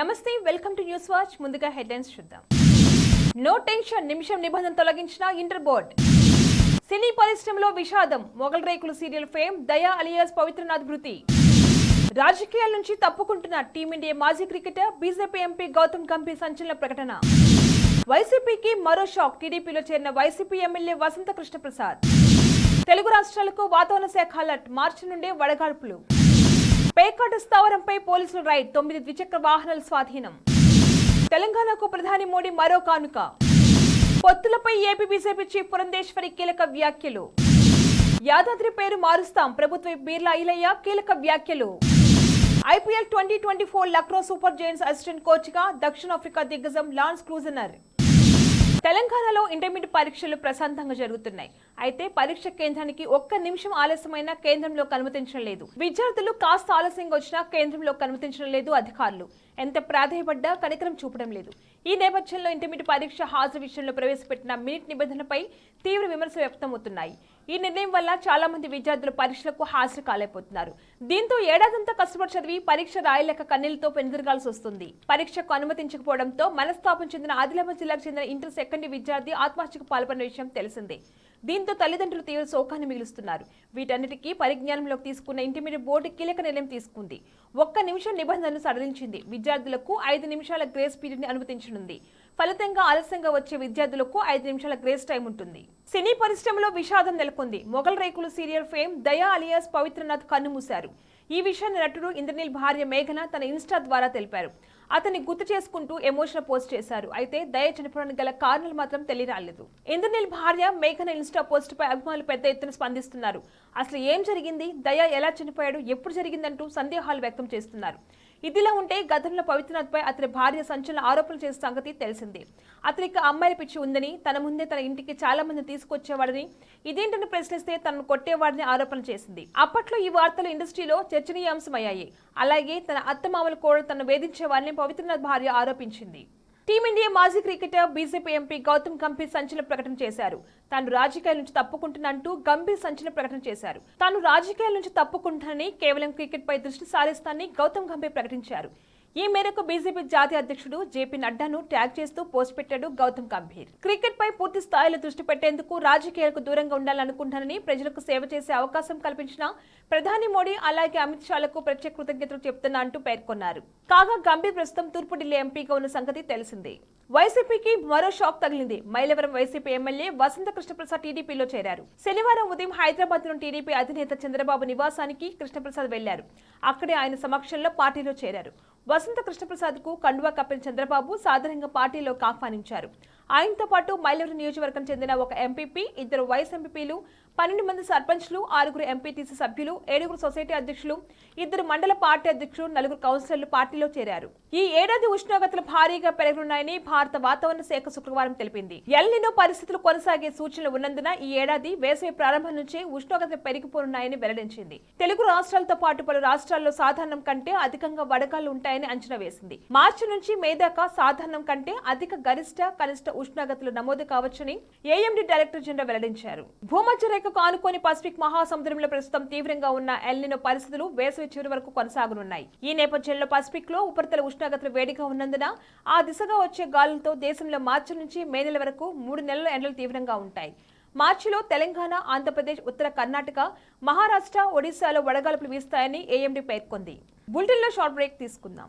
నమస్తే welcome to news watch. ముందుగా headlines చూద్దాం. నో టెన్షన్ నిమిషం నిబంధన తొలగించిన ఇంటర్ బోర్డ్ సినీ పరిశ్రమలో విషాదం Mogali Rekulu serial fame Daya alias Pavitranath మృతి. రాజకీయాల నుంచి తప్పుకుంటున్న టీమిండియా మాజీ cricketer BJP MP Gautam Gambhir సంచలన ప్రకటన. వైసీపీకి మరో షాక్ టీడీపీలో చేరిన వైసీపీ ఎమ్మెల్యే వసంత కృష్ణప్రసాద్. తెలుగు రాష్ట్రాలకు వాతావరణ శాఖ అలర్ట్ మార్చి నుండే వడగాడ్పులు పేకాట స్థావరంపై పోలీసులు రైడ్. తొమ్మిది ద్విచక్ర వాహనాల స్వాధీనం. తెలంగాణకు ప్రధాని మోడీ మరో కానుక. పొత్తులపై ఏపీ బీజేపీ చీఫ్ పురంధేశ్వరి కీలక వ్యాఖ్యలు. యాదాద్రి పేరు మారుస్తాం. ప్రభుత్వ బీర్లా ఇలయ్య కీలక వ్యాఖ్యలు. IPL twenty twenty four Lucknow super giants assistant కోచ్గా దక్షిణాఫ్రికా దిగ్గజం లాన్స్ క్లూజనర్ తెలంగాణలో ఇంటర్మీడియట్ పరీక్షలు ప్రశాంతంగా జరుగుతున్నాయి. అయితే పరీక్ష కేంద్రానికి ఒక్క నిమిషం ఆలస్యమైన కేంద్రంలో అనుమతించడం లేదు. విద్యార్థులు కాస్త ఆలస్యంగా వచ్చినా కేంద్రంలో అనుమతించడం లేదు అధికారులు. ఎంత ప్రాధాయపడ్డా కనికరం చూపడం లేదు. ఈ నేపథ్యంలో ఇంటర్మీడియట్ పరీక్ష హాజరు విషయంలో ప్రవేశపెట్టిన మినిట్ నిబంధనపై తీవ్ర విమర్శలు వ్యక్తమవుతున్నాయి. ఈ నిర్ణయం వల్ల చాలా మంది విద్యార్థులు పరీక్షలకు హాజరు కాలేకపోతున్నారు. దీంతో ఏడాదంతా కష్టపడి చదివి పరీక్ష రాయలేక కన్నీళ్ళతో పెనుదిరగాల్సి వస్తుంది. పరీక్షకు అనుమతించకపోవడంతో మనస్తాపం చెందిన ఆదిలాబాద్ జిల్లాకు చెందిన ఇంటర్ సెకండ్ విద్యార్థి ఆత్మహత్యకు పాల్పడిన విషయం తెలిసిందే. దీంతో తల్లిదండ్రులు తీవ్ర శోకాన్ని మిగులుస్తున్నారు. వీటన్నిటికీ పరిజ్ఞానంలోకి తీసుకున్న ఇంటర్మీడియట్ బోర్డు కీలక నిర్ణయం తీసుకుంది. ఒక్క నిమిషం నిబంధనలు సడలించింది. విద్యార్థులకు ఐదు నిమిషాల గ్రేస్ పీరియడ్ని అనుమతించనుంది. ఫలితంగా ఆలస్యంగా వచ్చే విద్యార్థులకు ఐదు నిమిషాల గ్రేస్ టైం ఉంటుంది. సినీ పరిశ్రమలో విషాదం నెలకొంది. Mogali Rekulu serial fame Daya alias Pavitranath కన్నుమూశారు ఈ విషయాన్ని నటుడు ఇంద్రనీల్ భార్య మేఘన తన ఇన్స్టా ద్వారా తెలిపారు. అతన్ని గుర్తు చేసుకుంటూ ఎమోషనల్ పోస్ట్ చేశారు. అయితే దయ చనిపోవడానికి గల కారణాలు మాత్రం తెలియరాలేదు. ఇంద్రనీల్ భార్య మేఘన ఇన్స్టా పోస్ట్ పై అభిమానులు పెద్ద ఎత్తున స్పందిస్తున్నారు. అసలు ఏం జరిగింది? దయ ఎలా చనిపోయాడు? ఎప్పుడు జరిగిందంటూ సందేహాలు వ్యక్తం చేస్తున్నారు. ఇదిలా ఉంటే గతంలో పవిత్రనాథ్పై అతని భార్య సంచలన ఆరోపణలు చేసిన సంగతి తెలిసిందే. అతనికి అమ్మాయిల పిచ్చి ఉందని తన ముందే తన ఇంటికి చాలా మంది తీసుకొచ్చేవాడని ఇదేంటని ప్రశ్నిస్తే తనను కొట్టేవాడని ఆరోపణలు చేసింది. అప్పట్లో ఈ వార్తలు ఇండస్ట్రీలో చర్చనీయాంశమయ్యాయి. అలాగే తన అత్తమామలు కూడా తను వేధించేవాడిని పవిత్రనాథ్ భార్య ఆరోపించింది. టీమిండియా మాజీ cricketer BJP MP Gautam Gambhir సంచలన ప్రకటన చేశారు. తాను రాజకీయాల నుంచి తప్పుకుంటున్నంటూ గంభీర్ సంచలన ప్రకటన చేశారు. తాను రాజకీయాల నుంచి తప్పుకుంటానని కేవలం క్రికెట్ పై దృష్టి సారిస్తానని గౌతమ్ గంభీర్ ప్రకటించారు. ఈ మేరకు బీజేపీ జాతీయ అధ్యక్షుడు జేపీ నడ్డాను ట్యాగ్ చేస్తూ పోస్ట్ పెట్టాడు గౌతమ్ గంభీర్. క్రికెట్ పై పూర్తి స్థాయిలో దృష్టి పెట్టేందుకు రాజకీయాలకు దూరంగా ఉండాలనుకుంటానని ప్రజలకు సేవ చేసే అవకాశం కల్పించిన ప్రధాని మోడీ అలాగే అమిత్ షాలకు ప్రత్యేక కృతజ్ఞతలు చెప్తున్నా అంటూ పేర్కొన్నారు. కాగా గంభీర్ ప్రస్తుతం తూర్పు ఢిల్లీ ఎంపీగా ఉన్న సంగతి తెలిసిందే. వైసీపీకి మరో షాక్ తగిలింది. మైలవరం వైసీపీ ఎమ్మెల్యే వసంత కృష్ణప్రసాద్ టీడీపీలో చేరారు. శనివారం ఉదయం హైదరాబాద్లోని టీడీపీ అధినేత చంద్రబాబు నివాసానికి కృష్ణప్రసాద్ వెళ్ళారు. అక్కడే ఆయన సమక్షంలో పార్టీలో చేరారు. వసంత కృష్ణప్రసాద్కు కండువా కప్పిన చంద్రబాబు సాధారణంగా పార్టీలోకి ఆహ్వానించారు ఆయనతో పాటు మైలూరు నియోజకవర్గం చెందిన ఒక ఎంపీపీ ఇద్దరు వైస్ ఎంపీపీలు పన్నెండు మంది సర్పంచ్లు ఆరుగురు ఎంపీటీసీ సభ్యులు ఏడుగురు సొసైటీ అధ్యక్షులు ఇద్దరు మండల పార్టీ అధ్యక్షులు నలుగురు కౌన్సిలర్లు పార్టీలో చేరారు. ఈ ఏడాది ఉష్ణోగ్రతలు భారీగా పెరగనున్నాయని భారత వాతావరణ శాఖ శుక్రవారం తెలిపింది. ఎల్నినో పరిస్థితులు కొనసాగే సూచనలు ఉన్నందున ఈ ఏడాది వేసవి ప్రారంభం నుంచే ఉష్ణోగ్రతలు పెరిగిపోనున్నాయని వెల్లడించింది. తెలుగు రాష్ట్రాలతో పాటు పలు రాష్ట్రాల్లో సాధారణం కంటే అధికంగా వడగాలు ఉంటాయని అంచనా వేసింది. మార్చి నుంచి మే దాకా సాధారణం కంటే అధిక గరిష్ట కనిష్ట ఉష్ణోగ్రతలు నమోదు కావచ్చని ఏఎండీ డైరెక్టర్ జనరల్ వెల్లడించారు. భూమధ్య రేఖకు ఆనుకొని పసిఫిక్ మహాసముద్రంలో ప్రస్తుతం తీవ్రంగా ఉన్న ఎల్నినో పరిస్థితులు వేసవి చివరి వరకు కొనసాగనున్నాయి. ఈ నేపథ్యంలో పసిఫిక్లో ఉపరితల ఉష్ణోగ్రతలు వేడిగా ఉన్నందున ఆ దిశగా వచ్చే గాలులతో దేశంలో మార్చి నుంచి మే నెల వరకు మూడు నెలల ఎండలు తీవ్రంగా ఉంటాయి. మార్చిలో తెలంగాణ ఆంధ్రప్రదేశ్ ఉత్తర కర్ణాటక మహారాష్ట్ర ఒడిశాలో వడగాల్పులు వీస్తాయని ఏఎండీ పేర్కొంది. బులెటిన్లో షార్ట్ బ్రేక్ తీసుకుందాం.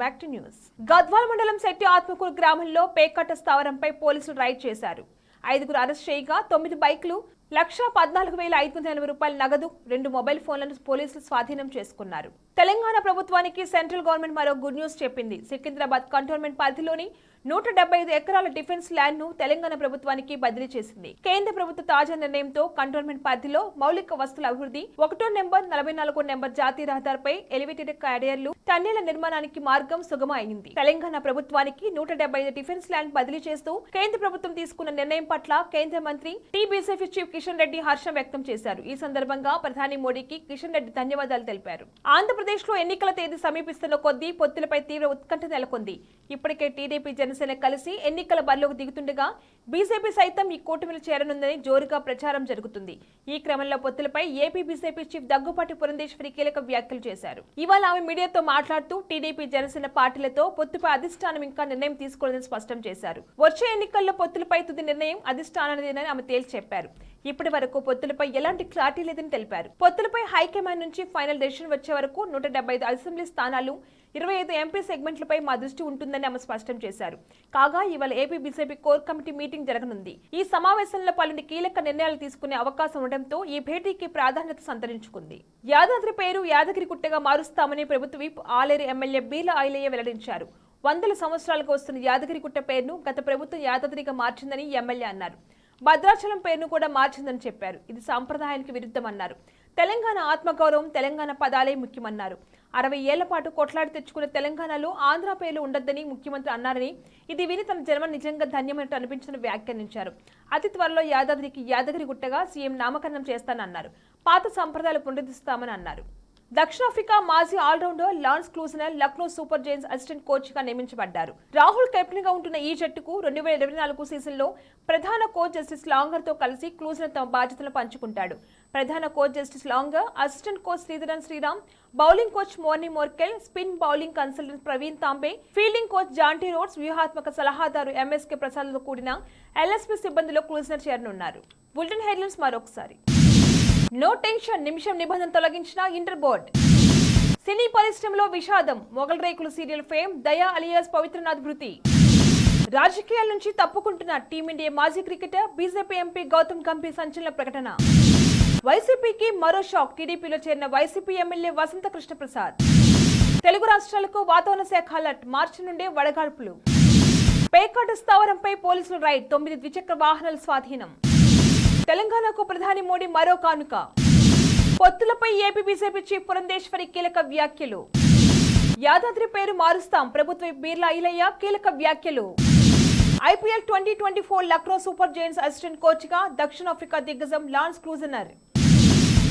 బ్యాక్ టు న్యూస్ గద్వాల మండలం శెట్టి ఆత్మకూరు గ్రామంలో పేకట్ట స్థావరంపై పోలీసులు రైడ్ చేశారు. ఐదుగురు అరెస్ట్ చేయగా తొమ్మిది బైకులు లక్ష పద్నాలుగు వేల ఐదు వందల ఎనభై రూపాయల నగదు రెండు మొబైల్ ఫోన్లను పోలీసులు స్వాధీనం చేసుకున్నారు. తెలంగాణ ప్రభుత్వానికి సెంట్రల్ గవర్నమెంట్ మరో గుడ్ న్యూస్ చెప్పింది. సికింద్రాబాద్ కంటోన్మెంట్ పరిధిలోని నూట డెబ్బై ఐదు ఎకరాల డిఫెన్స్ ల్యాండ్ను తెలంగాణ ప్రభుత్వానికి బదిలీ చేసింది. కేంద్ర ప్రభుత్వ తాజా నిర్ణయంతో కంటోన్మెంట్ పరిధిలో మౌలిక వస్తువుల అభివృద్ధి ఒకటో నెంబర్ నలభై నాలుగో నెంబర్ జాతీయ రహదారిపై ఎలివేటెడ్ క్యారియర్లు టన్నెల నిర్మాణానికి మార్గం సుగమ అయింది తెలంగాణ ప్రభుత్వానికి నూట డెబ్బై ఐదు డిఫెన్స్ ల్యాండ్ బదిలీ చేస్తూ కేంద్ర ప్రభుత్వం తీసుకున్న నిర్ణయం పట్ల కేంద్ర మంత్రి టీ చీఫ్ కిషన్ రెడ్డి హర్షం వ్యక్తం చేశారు. ఈ సందర్భంగా ప్రధాని మోడీకి కిషన్ రెడ్డి ధన్యవాదాలు తెలిపారు. ఆంధ్రప్రదేశ్లో ఎన్నికల తేదీ సమీపిస్తున్న కొద్దీ పొత్తులపై తీవ్ర ఉత్కంఠ నెలకొంది. ఇప్పటికే టీడీపీ జనసేన కలిసి ఎన్నికల బరిలోకి దిగుతుండగా బీజేపీ సైతం ఈ కూటమిలో చేరనుందని జోరుగా ప్రచారం జరుగుతుంది. ఈ క్రమంలో పొత్తులపై AP BJP chief Daggubati Purandeswari కీలక వ్యాఖ్యలు చేశారు. ఇవాళ ఆమె మీడియాతో మాట్లాడుతూ టీడీపీ జనసేన పార్టీలతో పొత్తుపై అధిష్టానం ఇంకా నిర్ణయం తీసుకోలేదని స్పష్టం చేశారు. వచ్చే ఎన్నికల్లో పొత్తులపై తుది నిర్ణయం అధిష్టానదేనని ఆమె తేల్చి చెప్పారు. ఇప్పటి వరకు పొత్తులపై ఎలాంటి క్లారిటీ లేదని తెలిపారు. పొత్తులపై హైకమాండ్ నుంచి ఫైనల్ డెసిషన్ వచ్చే వరకు నూట ఐదు అసెంబ్లీ స్థానాలు ఇరవై ఐదు ఎంపీ సెగ్మెంట్లపై మా దృష్టి ఉంటుందని ఆమె స్పష్టం చేశారు. కాగా ఇవాళ AP BJP core committee meeting జరగనుంది. ఈ సమావేశంలో పలుని కీలక నిర్ణయాలు తీసుకునే అవకాశం ఉండటంతో ఈ భేటీకి ప్రాధాన్యత సంతరించుకుంది. యాదాద్రి పేరు యాదగిరి గుట్టగా మారుస్తామని ప్రభుత్వ విప్ ఆలేరు ఎమ్మెల్యే బీల ఐలయ్య వెల్లడించారు. వందల సంవత్సరాలకు వస్తున్న యాదగిరిగుట్ట పేరును గత ప్రభుత్వం యాదాద్రిగా మార్చిందని ఎమ్మెల్యే అన్నారు. భద్రాచలం పేరును కూడా మార్చిందని చెప్పారు. ఇది సాంప్రదాయానికి విరుద్ధమన్నారు. తెలంగాణ ఆత్మగౌరవం తెలంగాణ పదాలే ముఖ్యమన్నారు. అరవై ఏళ్ళ పాటు కొట్లాడి తెచ్చుకున్న తెలంగాణలో ఆంధ్ర పేర్లు ఉండొద్దని ముఖ్యమంత్రి అన్నారని ఇది విని తన జన్మ నిజంగా ధన్యమైనట్టు అనిపించిన వ్యాఖ్యానించారు. అతి త్వరలో యాదాద్రికి యాదగిరి గుట్టగా సీఎం నామకరణం చేస్తానన్నారు. పాత సంప్రదాయాలు పునరుద్ధిస్తామని అన్నారు. దక్షిణాఫ్రికా మాజీ allrounder Lance Klusener Lucknow super giants assistant కోచ్గా నియమించబడ్డారు. రాహుల్ కెప్టెన్గా ఉంటున్న ఈ జట్టుకు రెండు వేల ఇరవై నాలుగు సీజన్లో ప్రధాన కోచ్ జస్టిస్ లాంగర్తో కలిసి క్లూజనర్ తమ బాధ్యతలను పంచుకుంటాడు. ప్రధాన coach Justin Langer assistant coach Sridharan Sriram bowling coach Morne Morkel spin bowling consultant Praveen Tambe fielding coach Jonty Rhodes వ్యూహాత్మక సలహాదారు ఎంఎస్కే ప్రసాద్తో కూడిన ఎల్ఎస్పీ సిబ్బందిలో క్లూజనర్ చేరనున్నారు. బులెటిన్ హెడ్లైన్స్ మరొకసారి. నో టెన్షన్ నిమిషం నిబంధన తొలగించిన ఇంటర్ బోర్డ్. సినీ పరిశ్రమలో విషాదం Mogali Rekulu serial fame Daya alias Pavitranath భృతి. రాజకీయాల నుంచి తప్పుకుంటున్న టీమిండియా మాజీ cricketer BJP MP Gautam Gambhir సంచలన ప్రకటన. వైసీపీకి మరో షాక్. టీడీపీలో చేరిన వైసీపీ ఎమ్మెల్యే వసంత కృష్ణప్రసాద్. తెలుగు రాష్ట్రాలకు వాతావరణ శాఖ అలర్ట్. మార్చి నుండే వడగాడ్పులు పేకాట స్థావరంపై పోలీసులు రైడ్. తొమ్మిది ద్విచక్ర వాహనాల స్వాధీనం. తెలంగాణకు ప్రధాని మోడీ మరో కానుక. పొత్తులపై ఏపీ బీజేపీ చీఫ్ పురంధేశ్వరి కీలక వ్యాఖ్యలు. యాదాద్రి పేరు మారుస్తాం. ప్రభుత్వ బీర్లా ఇలయ్య కీలక వ్యాఖ్యలు. IPL twenty twenty four Lucknow super giants assistant కోచ్గా దక్షిణాఫ్రికా దిగ్గజం లాన్స్ క్రూజనర్.